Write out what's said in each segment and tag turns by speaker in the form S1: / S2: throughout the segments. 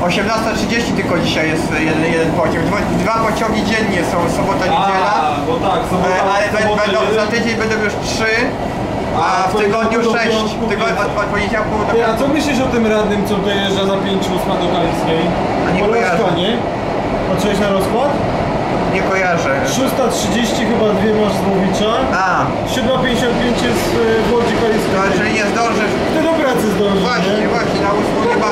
S1: 18.30 tylko dzisiaj jest jeden, jeden pociąg. Dwa, dwa pociągi dziennie są, sobota, niedziela.
S2: A, bo tak,
S1: E,
S2: sobota,
S1: Ale bę-
S2: sobotę
S1: będą, za tydzień będą już trzy, a
S2: A,
S1: w tygodniu
S2: do
S1: sześć.
S2: piątku
S1: W tygodniu, od, od poniedziałku do
S2: Ty, a co myślisz o tym radnym, co dojeżdża za 5 ósma do Kaliskiej?
S1: A nie kojarzę.
S2: nie? Patrzyłeś na rozkład?
S1: Nie kojarzę.
S2: 330 chyba dwie masz z Łowicza.
S1: A,
S2: 7.55 jest y, w Łodzi
S1: to
S2: Kaliskiej.
S1: jeżeli nie zdążysz.
S2: Ty do pracy zdążysz,
S1: Właśnie,
S2: nie?
S1: właśnie, na ósmą chyba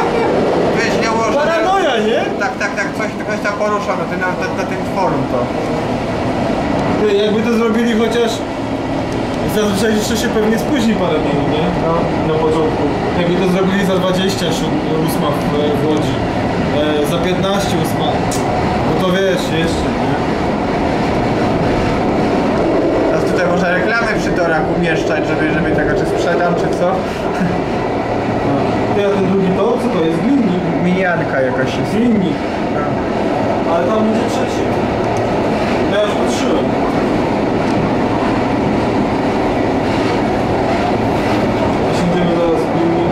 S1: wiesz, nie ułożę.
S2: Paranoja, nie?
S1: Tak, tak, tak, coś, coś tam porusza na, na, na, tym forum to.
S2: Ty, jakby to zrobili chociaż... Zazwyczaj jeszcze się pewnie spóźni parę minut, nie?
S1: No.
S2: Na początku. Jakby to zrobili za 20, siód- ósma w, w Łodzi. E, za 15 ósma. No to wiesz, jeszcze, nie?
S1: Teraz tutaj można reklamy przy torach umieszczać, żeby, żeby tego czy sprzedam, czy co.
S2: Ty, a ten drugi to? Co to jest? Linnik.
S1: Minianka jakaś jest.
S2: Linnik. Ale tam będzie trzeci. Ja już patrzyłem.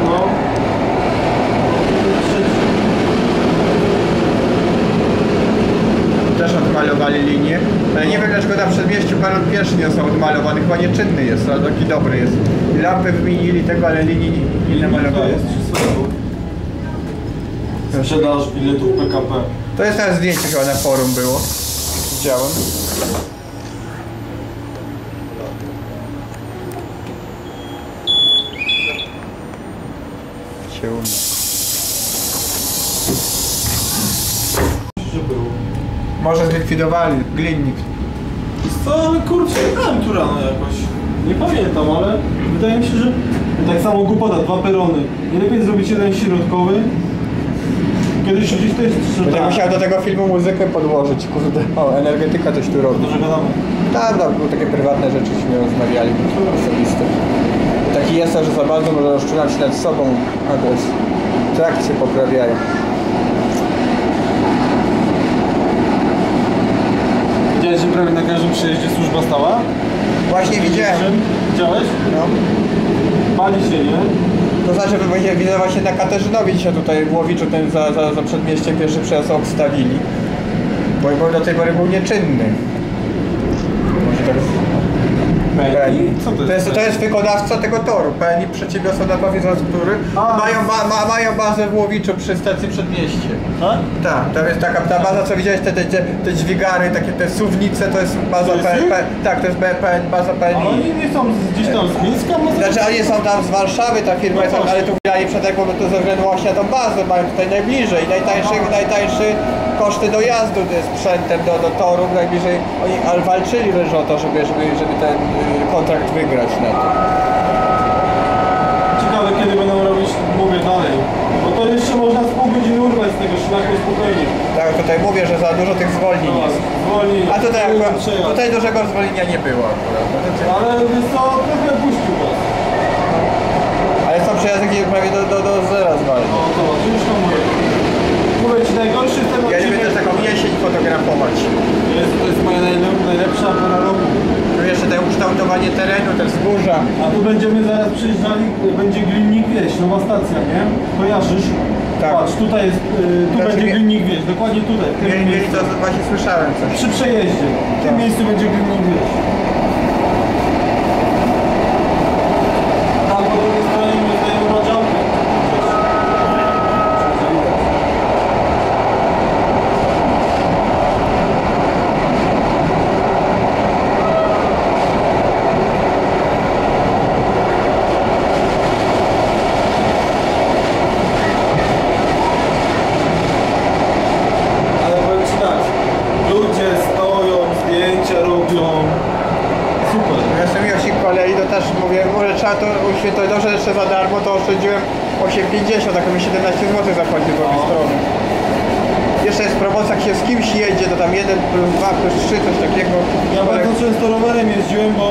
S2: No.
S1: Też odmalowali linię. Ale nie wiem dlaczego na przedmieściu paru pieszy nie są odmalowane. Chyba nieczynny jest, ale taki dobry jest. Lampy wymienili tego, ale linii nie
S2: To
S1: namalowali.
S2: Sprzedaż biletów PKP.
S1: To jest teraz zdjęcie chyba na forum było. Widziałem. Się? Może zlikwidowali glinnik.
S2: Co, ale kurczę, grałem tu rano jakoś. Nie pamiętam, ale wydaje mi się, że tak samo głupota, dwa perony. Nie lepiej zrobić jeden środkowy. Kiedyś gdzieś to jest
S1: Będę
S2: tak.
S1: musiał do tego filmu muzykę podłożyć, kurde. O, energetyka coś tu robi.
S2: Dobrze gadamy.
S1: Tam, tam były takie prywatne rzeczy, nie rozmawiali, osobiste. Taki jest, że za bardzo może rozczulać się nad sobą, a to jest... Trakcje poprawiają.
S2: Widziałeś, że prawie na każdym przejeździe służba stała?
S1: Właśnie widziałem.
S2: Widziałeś?
S1: No.
S2: Pali się, nie?
S1: To znaczy, widzę właśnie na Katarzynowie dzisiaj tutaj w Łowiczu ten za, za, za przedmieściem pierwszy przejazd obstawili. Bo, bo do tej pory był nieczynny. Tak...
S2: Co to
S1: To jest,
S2: jest?
S1: to jest wykonawca tego toru. PNI Przedsiębiorstwo Naprawy Infrastruktury.
S2: A.
S1: Mają, ma, ma, mają bazę w Łowiczu przy stacji Przedmieście.
S2: Tak?
S1: Tak, to jest taka ta baza, co widziałeś, te, te, te, dźwigary, takie te suwnice, to jest baza
S2: To jest
S1: P,
S2: ich?
S1: P, Tak, to jest BPN, baza
S2: Ale
S1: PNI.
S2: oni nie są gdzieś tam z Mińska może?
S1: Znaczy oni są tam z Warszawy, ta firma
S2: No
S1: jest, ale tu wydali bo to ze względu właśnie na tą bazę mają tutaj najbliżej. Najtańszy, najtańszy koszty dojazdu z sprzętem do, do toru, najbliżej. Oni ale walczyli wręcz o to, żeby, żeby, żeby ten y, kontrakt wygrać na to.
S2: Ciekawe kiedy będą robić, mówię dalej. Bo to jeszcze można z pół godziny urwać z tego szlaku spokojnie.
S1: Tak, tutaj mówię, że za dużo tych zwolnień jest.
S2: Zwolni.
S1: A tutaj, akurat, tutaj dużego zwolnienia nie było akurat. To-
S2: Ale wiesz co, trochę puścił was.
S1: Ale są przejazdy, gdzie prawie do, do, do zera zwalnia.
S2: No to, ciężko mówię. Mówię najgorszy jest ten
S1: Ja lubię też taką jesień fotografować.
S2: Jest, to jest moja najle- najlepsza pora roku.
S1: Tu jeszcze te ukształtowanie terenu, te wzgórza.
S2: A tu będziemy zaraz przyjeżdżali, będzie Glinnik Wieś, nowa stacja, nie? Kojarzysz?
S1: Tak.
S2: Patrz, tutaj jest, y, tu
S1: Znaczy
S2: będzie Glinnik Wieś, dokładnie tutaj, w tym
S1: Mieli, to właśnie słyszałem coś.
S2: Przy przejeździe, w tym
S1: Tak.
S2: miejscu będzie Glinnik Wieś. Tam po drugiej stronie my zdajemy na działkę. Ale powiem Ci tak, ludzie stoją, zdjęcia robią. Super.
S1: Ja jestem Josik kolei, to też mówię, może trzeba to że jeszcze za darmo, to oszczędziłem 8,50, tak mi 17 zł zapłacił z obie strony. Jeszcze jest promocja, jak się z kimś jedzie, to tam 1 plus 2 plus 3, coś takiego.
S2: Ja bardzo często rowerem jeździłem, bo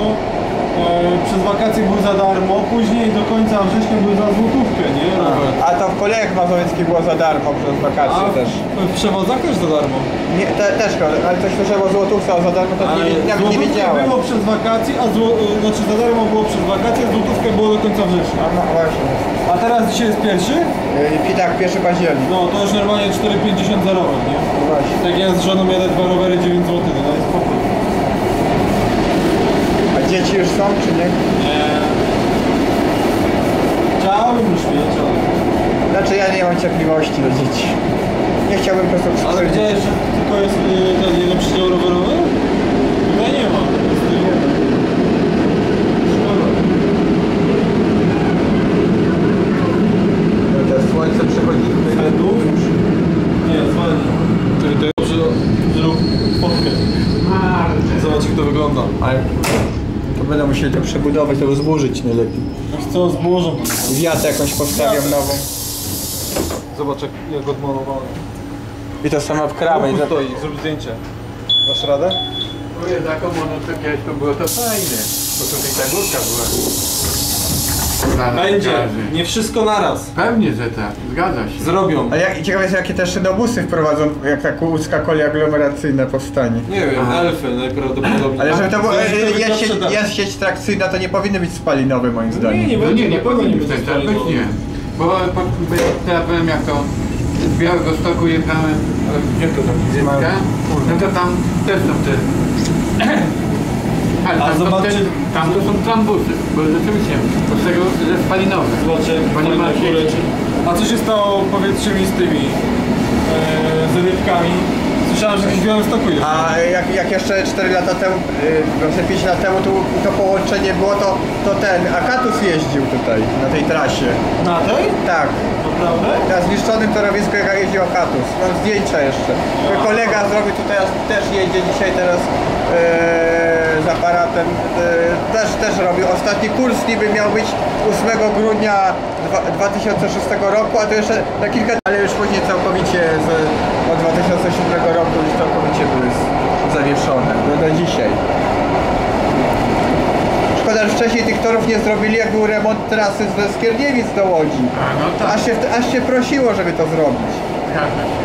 S2: przez wakacje był za darmo, później do końca września był za złotówkę, nie? Robert?
S1: A to w kolejach mazowieckich było za darmo przez wakacje
S2: A
S1: też.
S2: w przewozach też za darmo.
S1: Nie, te, też, ale coś słyszałem o złotówce, a za darmo to nie, nawet nie wiedziałem.
S2: było przez wakacje, a zło, y, znaczy za darmo było przez wakacje, a złotówkę było do końca września.
S1: A no właśnie.
S2: A teraz dzisiaj jest pierwszy?
S1: Yy, I tak, pierwszy październik.
S2: No to już normalnie 4,50 za rower, nie?
S1: No właśnie.
S2: Jak ja z żoną jadę dwa rowery 9 zł, to jest
S1: dzieci już są, czy nie?
S2: Nie. Chciałbym już mieć, ale...
S1: Znaczy ja nie mam cierpliwości do dzieci. Nie chciałbym po prostu
S2: Ale widziałeś, że tylko jest y, ten jeden przydział rowerowy? Tutaj nie ma. Jest tylko jeden. Szkoda.
S1: No to słońce przychodzi.
S2: Fendów? Nie, zwalnij. Czyli to dobrze zrób fotkę. Zobacz jak to wygląda.
S1: Ale to będą musieli to przebudować, to zburzyć najlepiej.
S2: Wiesz co, złożą.
S1: Wiatę jakąś postawią nową.
S2: Zobacz jak, jak odmalowany.
S1: I to sama w krawę.
S2: Tu stoi, zrób zdjęcie. Dasz radę?
S3: Mówię, taką kiedyś to było to fajne, bo tutaj ta górka była.
S2: Będzie.
S3: gazy.
S2: Nie wszystko naraz.
S3: Pewnie, że tak, zgadza się.
S2: Zrobią.
S1: A jak, ciekawe jest jakie też szynobusy wprowadzą, jak ta łódzka kolej aglomeracyjna powstanie.
S2: Nie wiem, elfy najprawdopodobniej.
S1: Ale żeby to było, jest, sieć, jest sieć trakcyjna, to nie powinny być spalinowe moim zdaniem.
S2: Nie, nie
S3: No nie, nie powinien
S2: będzie
S3: być tak, być
S2: spalinowy.
S3: nie. Bo po, ja byłem jak to z Białego Stoku jechałem, ale gdzie to tam? No to tam też są te... Ale
S2: A
S3: tam,
S2: zobaczcie-
S3: te, tam to są trambusy, bo rzeczywiście, bo z tego, że spalinowe. Sieci.
S2: A co się stało, powiedzcie mi, z tymi e, z rybkami? Słyszałem, że gdzieś w Białymstoku jest.
S1: A jak, jak jeszcze 4 lata temu, właśnie 5 lat temu tu, to połączenie było, to, to ten Akatus jeździł tutaj, na tej trasie.
S2: Na tej?
S1: Tak,
S2: Naprawdę?
S1: na zniszczonym torowisku jak jeździł Akatus. Mam zdjęcia jeszcze. Mój kolega zrobił tutaj, też jedzie dzisiaj teraz z aparatem. Yy, też, też robił. Ostatni kurs niby miał być 8 grudnia dwa- 2006 roku, a to jeszcze na kilka, ale już później całkowicie z, od 2007 roku już całkowicie były zawieszone. No do dzisiaj. Szkoda, że wcześniej tych torów nie zrobili, jak był remont trasy ze Skierniewic do Łodzi.
S3: A no tak,
S1: Aż się, aż się prosiło, żeby to zrobić.
S3: zgadza się.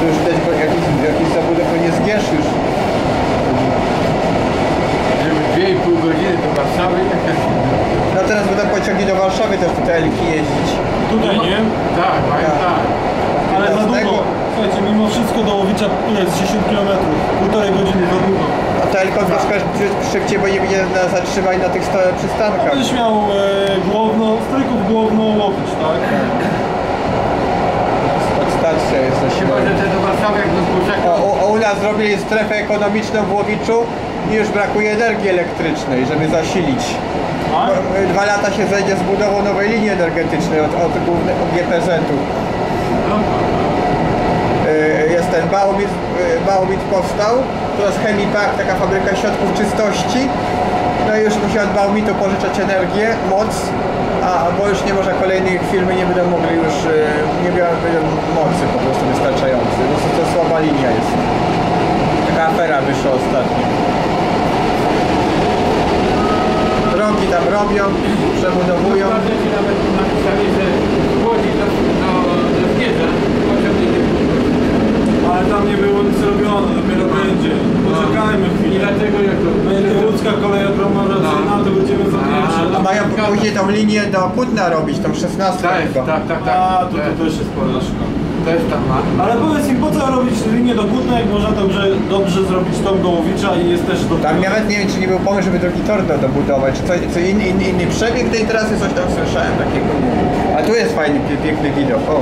S1: To już bo jakiś, zabudek to nie zgierz już.
S3: Żeby 2,5 godziny do Warszawy jechać.
S1: No teraz będą pociągi do Warszawy też te Elki jeździć.
S2: Tutaj nie,
S3: Tak,
S1: Tak.
S3: tak.
S2: ale za
S1: 15.
S2: długo. Słuchajcie, mimo wszystko do Łowicza ile jest 10 km, półtorej godziny za długo.
S1: A to Elko troszkę szybciej, bo nie będzie na zatrzymać na tych przystankach.
S2: Będziesz miał e, główno, stryków główno Łowicz, tak?
S1: Stacja jest na
S3: Chyba, że
S1: siłę.
S3: Do
S1: u, u nas zrobili strefę ekonomiczną w Łowiczu i już brakuje energii elektrycznej, żeby zasilić.
S2: A?
S1: Y, Dwa lata się zejdzie z budową nowej linii energetycznej od, od głównego GPZ-u.
S3: No,
S1: Y, jest ten Baumit, y, Baumit powstał, to jest Chemipak, taka fabryka środków czystości. No i już musi od Baumitu pożyczać energię, moc, a bo już nie może kolejnych firmy nie będą mogli już, y, nie będą mocy po prostu wystarczającej. No to, to słaba linia jest. Taka afera wyszła ostatnio. Drogi tam robią, przebudowują.
S3: Bardziej nawet napisali, że w Łodzi do, do, do Zgierza pociąg nie
S2: Ale tam nie było nic robione, dopiero będzie. Poczekajmy
S3: I
S2: chwilę.
S3: dlatego jak to
S2: Będzie łódzka kolej aglomeracyjna, to będziemy za pierwsze.
S1: A mają później tą linię do Kutna robić, tą 16
S3: Tak, tak, tak, tak.
S2: A, to, to
S3: Też-
S2: też jest porażka.
S3: Też tam ma.
S2: Ale powiedz mi, po co robić linię do Kutna, jak można dobrze, dobrze zrobić tą do Łowicza i jest też do...
S1: Tam nawet nie wiem, czy nie był pomysł, żeby drugi tor do- dobudować, czy coś, co inny, inny, inny przebieg tej trasy, coś tam słyszałem takiego. A tu jest fajny, piękny widok. O,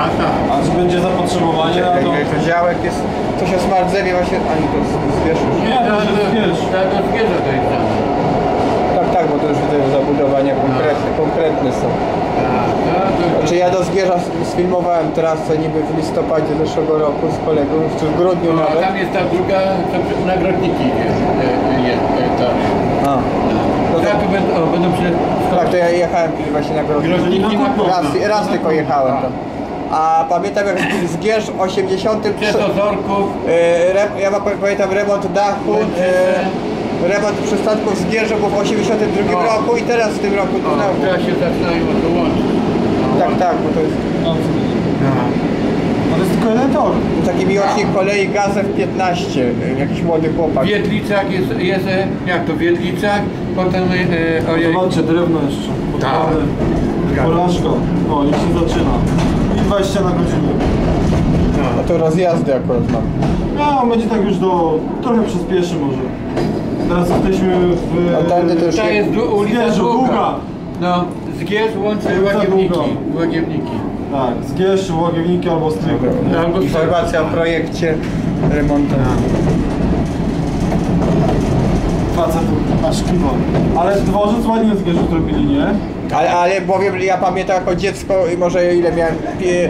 S3: A, tak.
S2: A będzie zapotrzebowanie na to...
S1: to działek jest, coś o smart drzewie właśnie, ani to z- zwierz już.
S2: Nie, to
S3: Tak,
S2: jest, wiesz...
S3: tak, do Zgierza to jest tam.
S1: Tak, tak, bo to już widzę, że zabudowania konkretne, konkretne są.
S3: Tak, tak,
S1: Znaczy ja do Zgierza sfilmowałem trasę niby w listopadzie zeszłego roku z kolegą, czy w grudniu
S3: No, a
S1: nawet.
S3: tam jest ta druga, to nagrodniki jest, e, jest e, to.
S1: A,
S3: No tak, to będą, o, będą
S1: tak, to ja jechałem kiedyś właśnie na.
S3: Grodniki.
S1: Raz, raz tylko jechałem tam. A pamiętam jak z- Zgierz w 83...
S3: Przez Ozorków,
S1: E, Re, ja pamiętam remont dachu, e, remont przystanków z Gierzu był w 82
S3: O.
S1: roku i teraz w tym roku
S3: O,
S1: znowu.
S3: teraz się zaczynają to łączyć.
S1: Tak, tak, bo to jest
S2: No,
S3: No.
S2: to jest tylko jeden tor.
S1: taki miłośnik kolei Gazew 15, jakiś młody chłopak.
S3: Wiedlicak jest, jest, e, jak to, Wiedlicak, potem, e, ojej,
S2: Zobaczcie, drewno jeszcze.
S3: Zgadza.
S2: Porażka. O, już się zaczyna. I 20 na godzinę.
S1: No to rozjazdy akurat mam.
S2: No, on będzie tak już do... Trochę przyspieszy może. Teraz jesteśmy w...
S1: A tamty to już
S3: to jest dłu- ulica
S2: Zgierzu,
S3: Długa.
S2: Długa.
S3: No, Zgierz łączy
S2: Ulica
S3: Łagiewniki,
S2: Długa.
S3: Łagiewniki.
S2: Tak, Zgierz, Łagiewniki albo Stryków. nie?
S3: Albo
S1: Informacja o projekcie remontu.
S2: Facet aż kiwa. Ale dworzec ładnie w Zgierzu zrobili, nie?
S1: Ale, ale bowiem ja pamiętam jako dziecko, i może ile miałem, pie-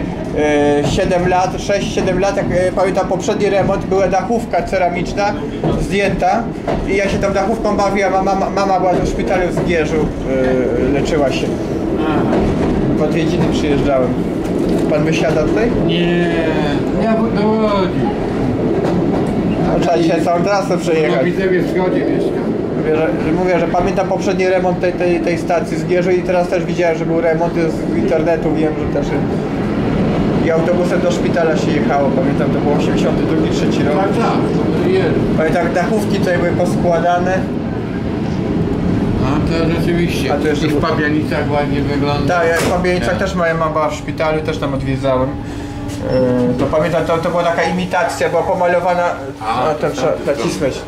S1: 7 lat, 6-7 lat, jak e, pamiętam poprzedni remont, była dachówka ceramiczna zdjęta i ja się tą dachówką bawiłem, a mama, mama była w szpitalu w Zgierzu, e, leczyła się. W odwiedziny przyjeżdżałem. Pan wysiada tutaj?
S3: Nie, ja do Łodzi.
S1: No, trzeba dzisiaj całą trasę przejechać.
S3: Widzewie Wschodzie mieszkam.
S1: Mówię, że, że mówię, że pamiętam poprzedni remont tej, tej, tej stacji z Gierzu i teraz też widziałem, że był remont z internetu, wiem, że też i autobusem do szpitala się jechało, pamiętam to było 82 3 rok.
S3: Tak, tak.
S1: Pamiętam dachówki tutaj były poskładane.
S3: A to rzeczywiście.
S1: A to jeszcze
S3: I w
S1: było-
S3: Pabianicach ładnie wygląda.
S1: Tak, ja w Pabienicach też moja mama była w szpitalu, też tam odwiedzałem. Yy, To pamiętam, to, to była taka imitacja, była pomalowana,
S3: A,
S1: a, to
S3: to
S1: trzeba nacisnąć.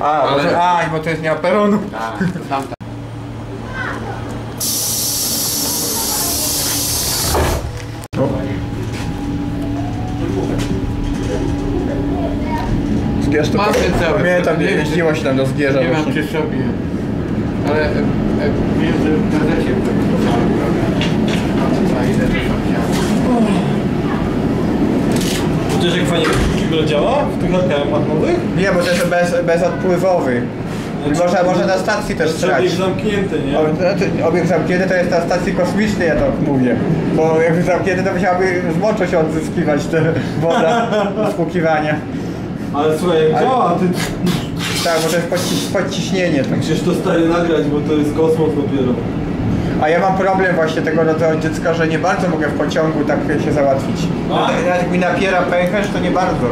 S1: A,
S3: ale...
S1: a, bo to jest nie operonu.
S3: Tak, to tamta.
S1: Zgierz to
S3: Mam ten cały.
S1: Pamiętam,
S3: Nie wiem,
S1: jeździło się tam do Zgierza
S3: Nie mam
S1: właśnie.
S3: przy sobie. Ale e, e, wiem, że w gazecie to to tam działa?
S2: Wiesz jak fajnie kibel działa w tych AKM-ach nowych?
S1: Nie, bo to jest bez, bezodpływowy. I Można, można na stacji też
S2: Trzeba
S1: strać.
S2: być zamknięty, nie?
S1: O, znaczy, Obiekt zamknięty to jest na stacji kosmicznej, ja tak mówię. Bo jakby zamknięty to musiałaby z moczu się odzyskiwać te woda do spłukiwania.
S2: Ale słuchaj, jak
S1: Ale-
S2: działa, ty
S1: Tak, bo to jest podciś, podciśnienie. Tak.
S2: musisz to stary nagrać, bo to jest kosmos dopiero.
S1: A ja mam problem właśnie tego rodzaju dziecka, że nie bardzo mogę w pociągu tak się załatwić.
S2: A?
S1: Nawet jak mi napiera pęcherz, to nie bardzo.